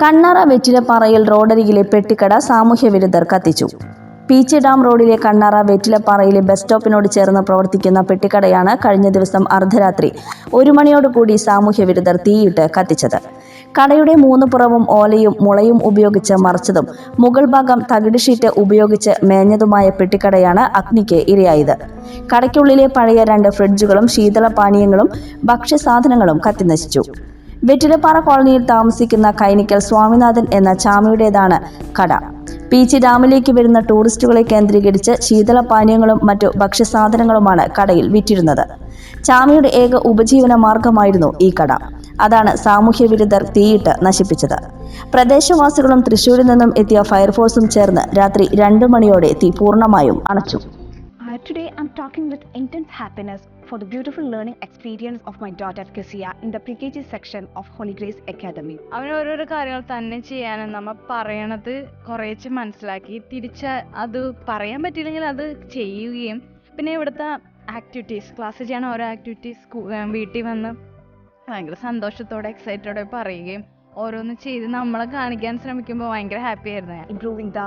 കണ്ണാറ വെറ്റിലപ്പാറയിൽ റോഡരികിലെ പെട്ടിക്കട സാമൂഹ്യവിരുദ്ധർ കത്തിച്ചു. Peach dam റോഡിലെ കണ്ണാറ വെറ്റിലപ്പാറയിലെ ബസ് സ്റ്റോപ്പിനോട് ചേർന്ന് പ്രവർത്തിക്കുന്ന പെട്ടിക്കടയാണ് കഴിഞ്ഞ ദിവസം അർദ്ധരാത്രി ഒരു മണിയോടുകൂടി സാമൂഹ്യവിരുദ്ധർ തീയിട്ട് കത്തിച്ചത്. കടയുടെ മൂന്ന് പുറവും ഓലയും മുളയും ഉപയോഗിച്ച് മറച്ചതും മുകൾ ഭാഗം തകിട് ഷീറ്റ് ഉപയോഗിച്ച് മേഞ്ഞതുമായ പെട്ടിക്കടയാണ് അഗ്നിക്ക് ഇരയായത്. കടയ്ക്കുള്ളിലെ പഴയ രണ്ട് ഫ്രിഡ്ജുകളും ശീതളപാനീയങ്ങളും ഭക്ഷ്യസാധനങ്ങളും കത്തിനശിച്ചു. വെറ്റിലപ്പാറ കോളനിയിൽ താമസിക്കുന്ന കൈനിക്കൽ സ്വാമിനാഥൻ എന്ന ചാമിയുടേതാണ് കട. പീച്ചി ഡാമിലേക്ക് വരുന്ന ടൂറിസ്റ്റുകളെ കേന്ദ്രീകരിച്ച് ശീതളപാനീയങ്ങളും മറ്റു ഭക്ഷ്യസാധനങ്ങളുമാണ് കടയിൽ വിറ്റിരുന്നത്. ചാമിയുടെ ഏക ഉപജീവന മാർഗമായിരുന്നു ഈ കട. അതാണ് സാമൂഹ്യ വിരുദ്ധർ തീയിട്ട് നശിപ്പിച്ചത്. പ്രദേശവാസികളും തൃശൂരിൽ നിന്നും എത്തിയ ഫയർഫോഴ്സും ചേർന്ന് രാത്രി രണ്ടു മണിയോടെ തീ പൂർണമായും അണച്ചു. Today, I'm talking with intense happiness for the beautiful learning experience of my daughter Kisia in the pre-KG section of Holy Grace Academy. അവൻ ഓരോരോ കാര്യങ്ങൾ തന്നെ ചെയ്യാനും നമ്മ പറയണത് കുറേച്ച് മനസ്സിലാക്കി. തിരിച്ച് അത് പറയാൻ പറ്റിയില്ലെങ്കിൽ അത് ചെയ്യുകയും. പിന്നെ ഇവിടുത്തെ ആക്ടിവിറ്റീസ് ക്ലാസ്സിൽ ചെയ്യണ ഓരോ ആക്ടിവിറ്റീസ് വീട്ടിൽ വന്ന് ഭയങ്കര സന്തോഷത്തോടെ എക്സൈറ്റോടെ പറയുകയും. ഓരോന്ന് ചെയ്ത് നമ്മളെ കാണിക്കാൻ ശ്രമിക്കുമ്പോൾ ഭയങ്കര ഹാപ്പി ആയിരുന്നു improving the